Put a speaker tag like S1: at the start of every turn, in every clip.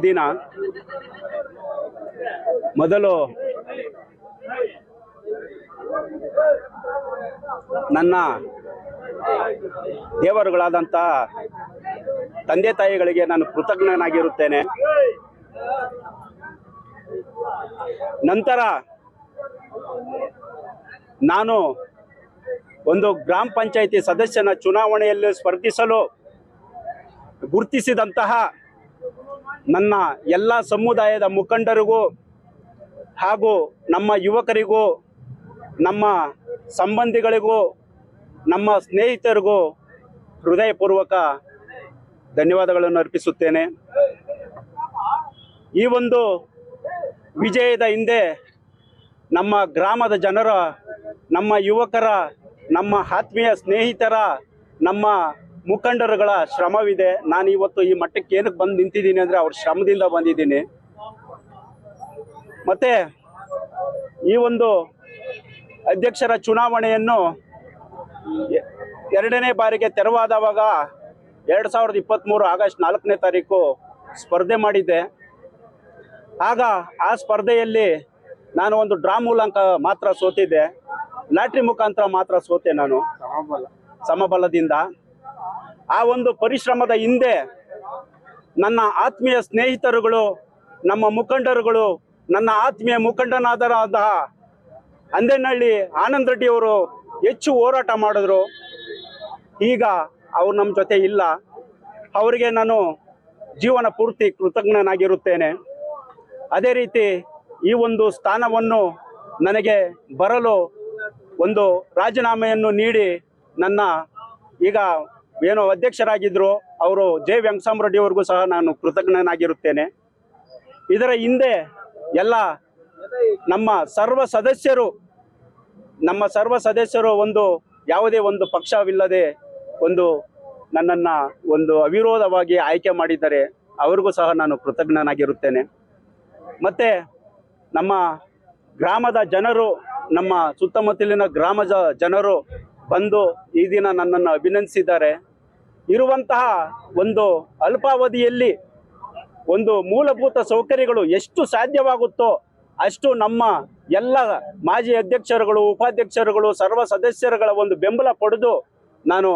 S1: ಸುದಿನ ಮೊದಲು ನನ್ನ ದೇವರುಗಳಾದಂಥ ತಂದೆ ತಾಯಿಗಳಿಗೆ ನಾನು ಕೃತಜ್ಞನಾಗಿರುತ್ತೇನೆ. ನಂತರ ನಾನು ಒಂದು ಗ್ರಾಮ ಪಂಚಾಯಿತಿ ಸದಸ್ಯನ ಚುನಾವಣೆಯಲ್ಲಿ ಸ್ಪರ್ಧಿಸಲು ಗುರುತಿಸಿದಂತಹ ನನ್ನ ಎಲ್ಲ ಸಮುದಾಯದ ಮುಖಂಡರಿಗೂ ಹಾಗೂ ನಮ್ಮ ಯುವಕರಿಗೂ, ನಮ್ಮ ಸಂಬಂಧಿಗಳಿಗೂ, ನಮ್ಮ ಸ್ನೇಹಿತರಿಗೂ ಹೃದಯಪೂರ್ವಕ ಧನ್ಯವಾದಗಳನ್ನು ಅರ್ಪಿಸುತ್ತೇನೆ. ಈ ಒಂದು ವಿಜಯದ ಹಿಂದೆ ನಮ್ಮ ಗ್ರಾಮದ ಜನರ, ನಮ್ಮ ಯುವಕರ, ನಮ್ಮ ಆತ್ಮೀಯ ಸ್ನೇಹಿತರ, ನಮ್ಮ ಮುಖಂಡರುಗಳ ಶ್ರಮವಿದೆ. ನಾನು ಇವತ್ತು ಈ ಮಟ್ಟಕ್ಕೆ ಏನಕ್ಕೆ ಬಂದು ನಿಂತಿದ್ದೀನಿ ಅಂದರೆ ಅವ್ರ ಶ್ರಮದಿಂದ ಬಂದಿದ್ದೀನಿ. ಮತ್ತೆ ಈ ಒಂದು ಅಧ್ಯಕ್ಷರ ಚುನಾವಣೆಯನ್ನು ಎರಡನೇ ಬಾರಿಗೆ ತೆರವಾದವಾಗ ಎರಡು ಸಾವಿರದ ಇಪ್ಪತ್ತ್ಮೂರು ಆಗಸ್ಟ್ ನಾಲ್ಕನೇ ತಾರೀಕು ಸ್ಪರ್ಧೆ ಮಾಡಿದ್ದೆ. ಆಗ ಆ ಸ್ಪರ್ಧೆಯಲ್ಲಿ ನಾನು ಒಂದು ಡ್ರಾ ಮೂಲಕ ಮಾತ್ರ ಸೋತಿದ್ದೆ. ಲಾಟ್ರಿ ಮುಖಾಂತರ ಮಾತ್ರ ಸೋತೆ ನಾನು. ಸಮಬಲದಿಂದ. ಆ ಒಂದು ಪರಿಶ್ರಮದ ಹಿಂದೆ ನನ್ನ ಆತ್ಮೀಯ ಸ್ನೇಹಿತರುಗಳು, ನಮ್ಮ ಮುಖಂಡರುಗಳು, ನನ್ನ ಆತ್ಮೀಯ ಮುಖಂಡನಾದರಾದ ಅಂದೇನಹಳ್ಳಿ ಆನಂದ್ ರೆಡ್ಡಿ ಅವರು ಹೆಚ್ಚು ಹೋರಾಟ ಮಾಡಿದ್ರು. ಈಗ ಅವ್ರು ನಮ್ಮ ಜೊತೆ ಇಲ್ಲ. ಅವರಿಗೆ ನಾನು ಜೀವನ ಪೂರ್ತಿ ಕೃತಜ್ಞನಾಗಿರುತ್ತೇನೆ. ಅದೇ ರೀತಿ ಈ ಒಂದು ಸ್ಥಾನವನ್ನು ನನಗೆ ಬರಲು ಒಂದು ರಾಜೀನಾಮೆಯನ್ನು ನೀಡಿ ನನ್ನ ಈಗ ಏನೋ ಅಧ್ಯಕ್ಷರಾಗಿದ್ದರು ಅವರು ಜೆ ವೆಂಕಸಾಮ್ ರೆಡ್ಡಿ ಅವ್ರಿಗೂ ಸಹ ನಾನು ಕೃತಜ್ಞನಾಗಿರುತ್ತೇನೆ. ಇದರ ಹಿಂದೆ ಎಲ್ಲ ನಮ್ಮ ಸರ್ವ ಸದಸ್ಯರು, ನಮ್ಮ ಸರ್ವ ಸದಸ್ಯರು ಒಂದು ಯಾವುದೇ ಒಂದು ಪಕ್ಷವಿಲ್ಲದೆ ಒಂದು ನನ್ನನ್ನು ಒಂದು ಅವಿರೋಧವಾಗಿ ಆಯ್ಕೆ ಮಾಡಿದ್ದಾರೆ. ಅವ್ರಿಗೂ ಸಹ ನಾನು ಕೃತಜ್ಞನಾಗಿರುತ್ತೇನೆ. ಮತ್ತು ನಮ್ಮ ಗ್ರಾಮದ ಜನರು, ನಮ್ಮ ಸುತ್ತಮುತ್ತಲಿನ ಗ್ರಾಮದ ಜನರು ಬಂದು ಈ ದಿನ ನನ್ನನ್ನು ಅಭಿನಂದಿಸಿದ್ದಾರೆ. ಇರುವಂತಹ ಒಂದು ಅಲ್ಪಾವಧಿಯಲ್ಲಿ ಒಂದು ಮೂಲಭೂತ ಸೌಕರ್ಯಗಳು ಎಷ್ಟು ಸಾಧ್ಯವಾಗುತ್ತೋ ಅಷ್ಟು ನಮ್ಮ ಎಲ್ಲ ಮಾಜಿ ಅಧ್ಯಕ್ಷರುಗಳು, ಉಪಾಧ್ಯಕ್ಷರುಗಳು, ಸರ್ವ ಸದಸ್ಯರುಗಳ ಒಂದು ಬೆಂಬಲ ಪಡೆದು ನಾನು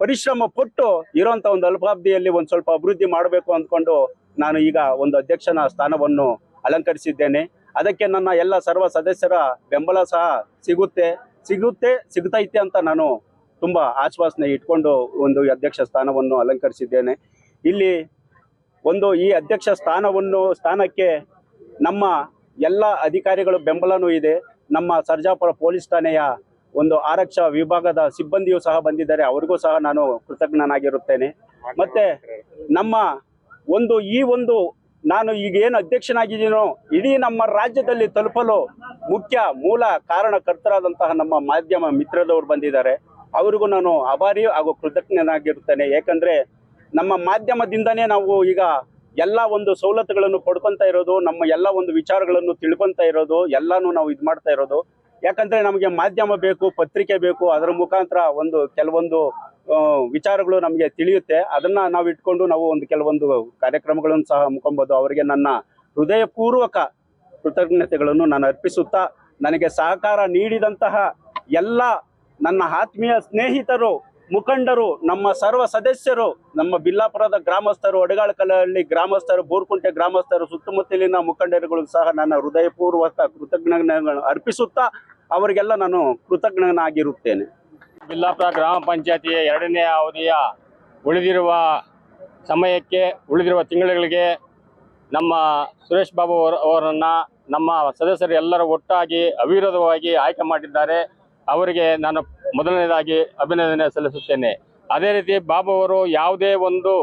S1: ಪರಿಶ್ರಮ ಪಟ್ಟು ಇರೋಂಥ ಒಂದು ಅಲ್ಪಾವಧಿಯಲ್ಲಿ ಒಂದು ಸ್ವಲ್ಪ ಅಭಿವೃದ್ಧಿ ಮಾಡಬೇಕು ಅಂದ್ಕೊಂಡು ನಾನು ಈಗ ಒಂದು ಅಧ್ಯಕ್ಷನ ಸ್ಥಾನವನ್ನು ಅಲಂಕರಿಸಿದ್ದೇನೆ. ಅದಕ್ಕೆ ನನ್ನ ಎಲ್ಲ ಸರ್ವ ಸದಸ್ಯರ ಬೆಂಬಲ ಸಹ ಸಿಗುತ್ತೆ. ಸಿಗುತ್ತೆ, ಸಿಗ್ತೈತೆ ಅಂತ ನಾನು ತುಂಬ ಆಶ್ವಾಸನೆ ಇಟ್ಕೊಂಡು ಒಂದು ಅಧ್ಯಕ್ಷ ಸ್ಥಾನವನ್ನು ಅಲಂಕರಿಸಿದ್ದೇನೆ. ಇಲ್ಲಿ ಒಂದು ಈ ಅಧ್ಯಕ್ಷ ಸ್ಥಾನವನ್ನು, ಸ್ಥಾನಕ್ಕೆ ನಮ್ಮ ಎಲ್ಲ ಅಧಿಕಾರಿಗಳು ಬೆಂಬಲನೂ ಇದೆ. ನಮ್ಮ ಸರ್ಜಾಪುರ ಪೊಲೀಸ್ ಠಾಣೆಯ ಒಂದು ಆರಕ್ಷಾ ವಿಭಾಗದ ಸಿಬ್ಬಂದಿಯೂ ಸಹ ಬಂದಿದ್ದಾರೆ. ಅವರಿಗೂ ಸಹ ನಾನು ಕೃತಜ್ಞನಾಗಿರುತ್ತೇನೆ. ಮತ್ತೆ ನಮ್ಮ ಒಂದು ಈ ಒಂದು ನಾನು ಈಗ ಏನು ಅಧ್ಯಕ್ಷನಾಗಿದ್ದೀನೋ ಇಡೀ ನಮ್ಮ ರಾಜ್ಯದಲ್ಲಿ ತಲುಪಲು ಮುಖ್ಯ ಮೂಲ ಕಾರಣಕರ್ತರಾದಂತಹ ನಮ್ಮ ಮಾಧ್ಯಮ ಮಿತ್ರದವರು ಬಂದಿದ್ದಾರೆ. ಅವರಿಗೂ ನಾನು ಆಭಾರಿ ಹಾಗೂ ಕೃತಜ್ಞನಾಗಿರುತ್ತೇನೆ. ಯಾಕಂದ್ರೆ ನಮ್ಮ ಮಾಧ್ಯಮದಿಂದನೇ ನಾವು ಈಗ ಎಲ್ಲ ಒಂದು ಸವಲತ್ತುಗಳನ್ನು ಪಡ್ಕೊತಾ ಇರೋದು, ನಮ್ಮ ಎಲ್ಲ ಒಂದು ವಿಚಾರಗಳನ್ನು ತಿಳ್ಕೊತ ಇರೋದು, ಎಲ್ಲಾನು ನಾವು ಇದು ಮಾಡ್ತಾ ಇರೋದು. ಯಾಕಂದ್ರೆ ನಮಗೆ ಮಾಧ್ಯಮ ಬೇಕು, ಪತ್ರಿಕೆ ಬೇಕು, ಅದರ ಮುಖಾಂತರ ಒಂದು ಕೆಲವೊಂದು ವಿಚಾರಗಳು ನಮಗೆ ತಿಳಿಯುತ್ತೆ. ಅದನ್ನ ನಾವು ಇಟ್ಕೊಂಡು ನಾವು ಒಂದು ಕೆಲವೊಂದು ಕಾರ್ಯಕ್ರಮಗಳನ್ನು ಸಹ ಹಮ್ಮಿಕೊಬೋದು. ಅವರಿಗೆ ನನ್ನ ಹೃದಯಪೂರ್ವಕ ಕೃತಜ್ಞತೆಗಳನ್ನು ನಾನು ಅರ್ಪಿಸುತ್ತಾ, ನನಗೆ ಸಹಕಾರ ನೀಡಿದಂತಹ ಎಲ್ಲ ನನ್ನ ಆತ್ಮೀಯ ಸ್ನೇಹಿತರು, ಮುಖಂಡರು, ನಮ್ಮ ಸರ್ವ ಸದಸ್ಯರು, ನಮ್ಮ ಬಿಲ್ಲಾಪುರದ ಗ್ರಾಮಸ್ಥರು ಅಡಗಾಳಕಲಹಳ್ಳಿ ಗ್ರಾಮಸ್ಥರು, ಬೋರ್ಕುಂಟೆ ಗ್ರಾಮಸ್ಥರು, ಸುತ್ತಮುತ್ತಲಿನ ಮುಖಂಡರುಗಳು ಸಹ ನನ್ನ ಹೃದಯಪೂರ್ವಕ ಕೃತಜ್ಞತೆಗಳನ್ನು ಅರ್ಪಿಸುತ್ತಾ ಅವರಿಗೆಲ್ಲ ನಾನು ಕೃತಜ್ಞನಾಗಿರುತ್ತೇನೆ.
S2: ಬಿಲ್ಲಾಪುರ ಗ್ರಾಮ ಪಂಚಾಯತಿಯ ಎರಡನೇ ಅವಧಿಯ ಉಳಿದಿರುವ ಸಮಯಕ್ಕೆ, ಉಳಿದಿರುವ ತಿಂಗಳುಗಳಿಗೆ ನಮ್ಮ ಸುರೇಶ್ ಬಾಬು ಅವರ ಅವರನ್ನು ನಮ್ಮ ಸದಸ್ಯರು ಎಲ್ಲರೂ ಒಟ್ಟಾಗಿ ಅವಿರೋಧವಾಗಿ ಆಯ್ಕೆ ಮಾಡಿದ್ದಾರೆ. ಅವರಿಗೆ ನಾನು ಮೊದಲನೇದಾಗಿ ಅಭಿನಂದನೆ ಸಲ್ಲಿಸುತ್ತೇನೆ. ಅದೇ ರೀತಿ ಬಾಬು ಅವರು ಯಾವುದೇ ಒಂದು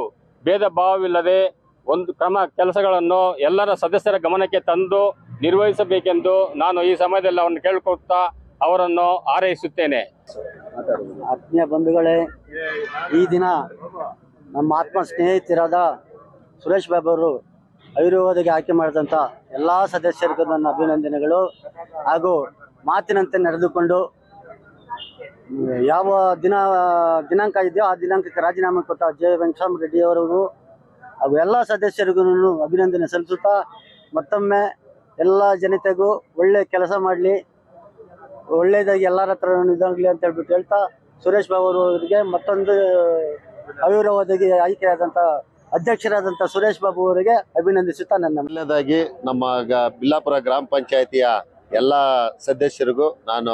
S2: ಭೇದ ಭಾವವಿಲ್ಲದೆ ಒಂದು ಕ್ರಮ ಕೆಲಸಗಳನ್ನು ಎಲ್ಲರ ಸದಸ್ಯರ ಗಮನಕ್ಕೆ ತಂದು ನಿರ್ವಹಿಸಬೇಕೆಂದು ನಾನು ಈ ಸಮಯದಲ್ಲಿ ಅವರನ್ನು ಕೇಳಿಕೊಳ್ತಾ ಅವರನ್ನು ಆರೈಸುತ್ತೇನೆ
S3: ಆತ್ಮೀಯ ಬಂಧುಗಳೇ, ಈ ದಿನ ನಮ್ಮ ಆತ್ಮ ಸ್ನೇಹಿತರಾದ ಸುರೇಶ್ ಬಾಬು ಅವರು ಆಯ್ಕೆ ಮಾಡಿದಂಥ ಎಲ್ಲ ಸದಸ್ಯರಿಗೂ ನನ್ನ ಅಭಿನಂದನೆಗಳು. ಹಾಗೂ ಮಾತಿನಂತೆ ನಡೆದುಕೊಂಡು ಯಾವ ದಿನ, ದಿನಾಂಕ ಇದೆಯೋ ಆ ದಿನಾಂಕಕ್ಕೆ ರಾಜೀನಾಮೆ ಕೊಟ್ಟ ಜೆ ವೆಂಕಟರಾಮ ರೆಡ್ಡಿ ಅವರಿಗೂ ಹಾಗೂ ಎಲ್ಲ ಸದಸ್ಯರಿಗೂ ಅಭಿನಂದನೆ ಸಲ್ಲಿಸುತ್ತಾ ಮತ್ತೊಮ್ಮೆ ಎಲ್ಲ ಜನತೆಗೂ ಒಳ್ಳೆ ಕೆಲಸ ಮಾಡಲಿ, ಒಳ್ಳೆಯದಾಗಿ ಎಲ್ಲರ ಹತ್ರ ಇದಾಗಲಿ ಅಂತ ಹೇಳ್ಬಿಟ್ಟು ಹೇಳ್ತಾ ಸುರೇಶ್ ಬಾಬು ಅವರಿಗೆ ಮತ್ತೊಂದು ಅವಿರೋಧವಾಗಿ ಆಯ್ಕೆಯಾದಂಥ ಅಧ್ಯಕ್ಷರಾದಂಥ ಸುರೇಶ್ ಬಾಬು ಅವರಿಗೆ ಅಭಿನಂದಿಸುತ್ತಾ ನನ್ನ
S4: ಮೊದಲನೇದಾಗಿ ನಮ್ಮ ಬಿಲ್ಲಾಪುರ ಗ್ರಾಮ ಪಂಚಾಯತಿಯ ಎಲ್ಲ ಸದಸ್ಯರಿಗೂ ನಾನು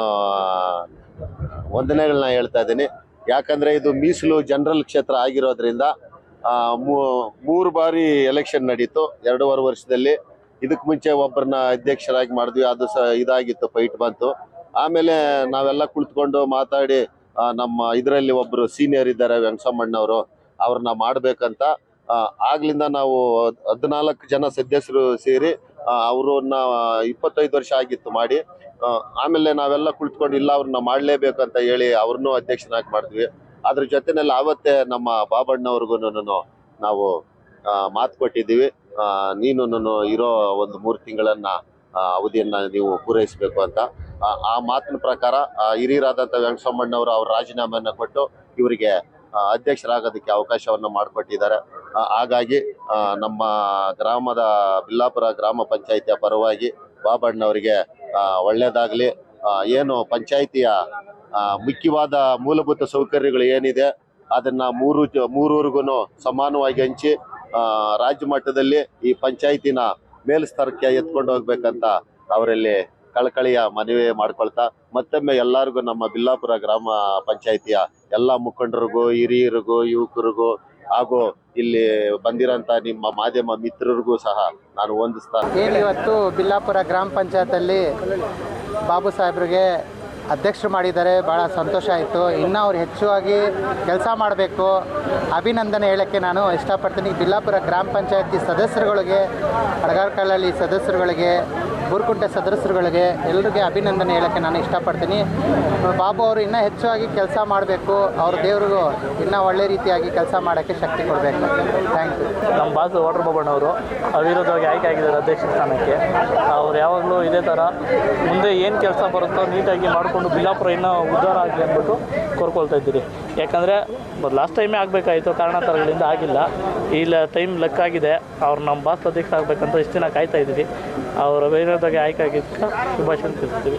S4: ವಂದನೆಗಳನ್ನ ಹೇಳ್ತಾ ಇದ್ದೀನಿ. ಯಾಕಂದರೆ ಇದು ಮೀಸಲು ಜನರಲ್ ಕ್ಷೇತ್ರ ಆಗಿರೋದ್ರಿಂದ ಮೂರು ಬಾರಿ ಎಲೆಕ್ಷನ್ ನಡೀತು. ಎರಡೂವರೆ ವರ್ಷದಲ್ಲಿ ಇದಕ್ಕೆ ಮುಂಚೆ ಒಬ್ಬರನ್ನ ಅಧ್ಯಕ್ಷರಾಗಿ ಮಾಡಿದ್ವಿ. ಅದು ಸಹ ಇದಾಗಿತ್ತು ಫೈಟ್ ಬಂತು. ಆಮೇಲೆ ನಾವೆಲ್ಲ ಕುಳಿತುಕೊಂಡು ಮಾತಾಡಿ ನಮ್ಮ ಇದರಲ್ಲಿ ಒಬ್ಬರು ಸೀನಿಯರ್ ಇದ್ದಾರೆ, ವೆಂಕಸಮ್ಮಣ್ಣವರು, ಅವ್ರನ್ನ ಮಾಡಬೇಕಂತ ಆಗ್ಲಿಂದ ನಾವು ಹದಿನಾಲ್ಕು ಜನ ಸದಸ್ಯರು ಸೇರಿ ಅವ್ರನ್ನ ಇಪ್ಪತ್ತೈದು ವರ್ಷ ಆಗಿತ್ತು ಮಾಡಿ. ಆಮೇಲೆ ನಾವೆಲ್ಲ ಕುಳಿತುಕೊಂಡು ಇಲ್ಲ ಅವ್ರನ್ನ ಅಂತ ಹೇಳಿ ಅವ್ರನ್ನೂ ಅಧ್ಯಕ್ಷನಾಗಿ ಮಾಡಿದ್ವಿ. ಅದ್ರ ಜೊತೆನಲ್ಲಿ ಆವತ್ತೇ ನಮ್ಮ ಬಾಬಣ್ಣವ್ರಿಗೂ ನಾವು ಮಾತು ಕೊಟ್ಟಿದ್ದೀವಿ. ನೀನು ನೀನು ಇರೋ ಒಂದು ಮೂರು ತಿಂಗಳನ್ನ ಅವಧಿಯನ್ನು ನೀವು ಪೂರೈಸಬೇಕು ಅಂತ. ಆ, ಮಾತಿನ ಪ್ರಕಾರ ಹಿರಿಯರಾದಂಥ ವೆಂಕಟಸಮ್ಮಣ್ಣವರು ಅವ್ರ ರಾಜೀನಾಮೆಯನ್ನು ಕೊಟ್ಟು ಇವರಿಗೆ ಅಧ್ಯಕ್ಷರಾಗೋದಕ್ಕೆ ಅವಕಾಶವನ್ನು ಮಾಡಿಕೊಟ್ಟಿದ್ದಾರೆ. ಹಾಗಾಗಿ ನಮ್ಮ ಗ್ರಾಮದ ಬಿಲ್ಲಾಪುರ ಗ್ರಾಮ ಪಂಚಾಯಿತಿಯ ಪರವಾಗಿ ಬಾಬಣ್ಣವರಿಗೆ ಒಳ್ಳೆಯದಾಗಲಿ ಏನು ಪಂಚಾಯಿತಿಯ ಮುಖ್ಯವಾದ ಮೂಲಭೂತ ಸೌಕರ್ಯಗಳು ಏನಿದೆ, ಅದನ್ನ ಮೂರು ಮೂರೂರಿಗೂ ಸಮಾನವಾಗಿ ಹಂಚಿ ರಾಜ್ಯ ಮಟ್ಟದಲ್ಲಿ ಈ ಪಂಚಾಯಿತಿನ ಮೇಲ್ಸ್ತರಕ್ಕೆ ಎತ್ಕೊಂಡು ಹೋಗ್ಬೇಕಂತ ಅವರಲ್ಲಿ ಕಳಕಳಿಯ ಮನವಿ ಮಾಡ್ಕೊಳ್ತಾ ಮತ್ತೊಮ್ಮೆ ಎಲ್ಲರಿಗೂ ನಮ್ಮ ಬಿಲ್ಲಾಪುರ ಗ್ರಾಮ ಪಂಚಾಯಿತಿಯ ಎಲ್ಲ ಮುಖಂಡರಿಗೂ, ಹಿರಿಯರಿಗೂ, ಯುವಕರಿಗೂ ಹಾಗೂ ಇಲ್ಲಿ ಬಂದಿರೋಂಥ ನಿಮ್ಮ ಮಾಧ್ಯಮ ಮಿತ್ರರಿಗೂ ಸಹ ನಾನು ಹೊಂದಿಸ್ತಾ
S5: ಏನು ಇವತ್ತು ಬಿಲ್ಲಾಪುರ ಗ್ರಾಮ ಪಂಚಾಯತಲ್ಲಿ ಬಾಬು ಸಾಹೇಬ್ರಿಗೆ ಅಧ್ಯಕ್ಷರು ಮಾಡಿದ್ದಾರೆ ಭಾಳ ಸಂತೋಷ ಆಯಿತು. ಇನ್ನು ಅವ್ರು ಹೆಚ್ಚುವಾಗಿ ಕೆಲಸ ಮಾಡಬೇಕು. ಅಭಿನಂದನೆ ಹೇಳೋಕ್ಕೆ ನಾನು ಇಷ್ಟಪಡ್ತೀನಿ. ಬಿಲ್ಲಾಪುರ ಗ್ರಾಮ ಪಂಚಾಯತಿ ಸದಸ್ಯರುಗಳಿಗೆ ಅಡಗಾರ್ಕಲ್ಲಲ್ಲಿ ಸದಸ್ಯರುಗಳಿಗೆ ಬೂರ್ಕುಂಟೆ ಸದಸ್ಯರುಗಳಿಗೆ ಎಲ್ಲರಿಗೆ ಅಭಿನಂದನೆ ಹೇಳೋಕ್ಕೆ ನಾನು ಇಷ್ಟಪಡ್ತೀನಿ. ಬಾಬು ಅವರು ಇನ್ನೂ ಹೆಚ್ಚಾಗಿ ಕೆಲಸ ಮಾಡಬೇಕು. ಅವ್ರ ದೇವ್ರಿಗೂ ಇನ್ನೂ ಒಳ್ಳೆ ರೀತಿಯಾಗಿ ಕೆಲಸ ಮಾಡೋಕ್ಕೆ ಶಕ್ತಿ ಕೊಡಬೇಕು. ಥ್ಯಾಂಕ್ ಯು
S6: ನಮ್ಮ ಬಾಸು ವಾಟರ್ ಬಾಬಣ್ಣವರು ಅವಿರೋಧವಾಗಿ ಆಯ್ಕೆ ಆಗಿದ್ದಾರೆ ಅಧ್ಯಕ್ಷ ಸ್ಥಾನಕ್ಕೆ. ಅವ್ರು ಯಾವಾಗಲೂ ಇದೇ ಥರ ಮುಂದೆ ಏನು ಕೆಲಸ ಬರುತ್ತೋ ನೀಟಾಗಿ ಮಾಡಿಕೊಂಡು ಬಿಜಾಪುರ ಇನ್ನೂ ಉದ್ಧಾರ ಆಗಲಿ ಅಂದ್ಬಿಟ್ಟು ಕೋರ್ಕೊಳ್ತಾ ಇದ್ದೀರಿ. ಯಾಕಂದರೆ ಲಾಸ್ಟ್ ಟೈಮೇ ಆಗಬೇಕಾಯಿತು ಕಾರಣಾಂತರಗಳಿಂದ ಆಗಿಲ್ಲ. ಇಲ್ಲ ಟೈಮ್ ಲೆಕ್ಕಾಗಿದೆ. ಅವ್ರು ನಮ್ಮ ಬಾಸ್ ಅಧ್ಯಕ್ಷ ಆಗಬೇಕಂತ ಇಷ್ಟು ದಿನ ಕಾಯ್ತಾ ಇದ್ದೀವಿ ಅವ್ರ ಅವಿರೋಧವಾಗಿ ಆಯ್ಕೆ ಆಗಿದ್ದಕ್ಕೆ ಶುಭಾಶಯ ತಿಳಿಸ್ತೀವಿ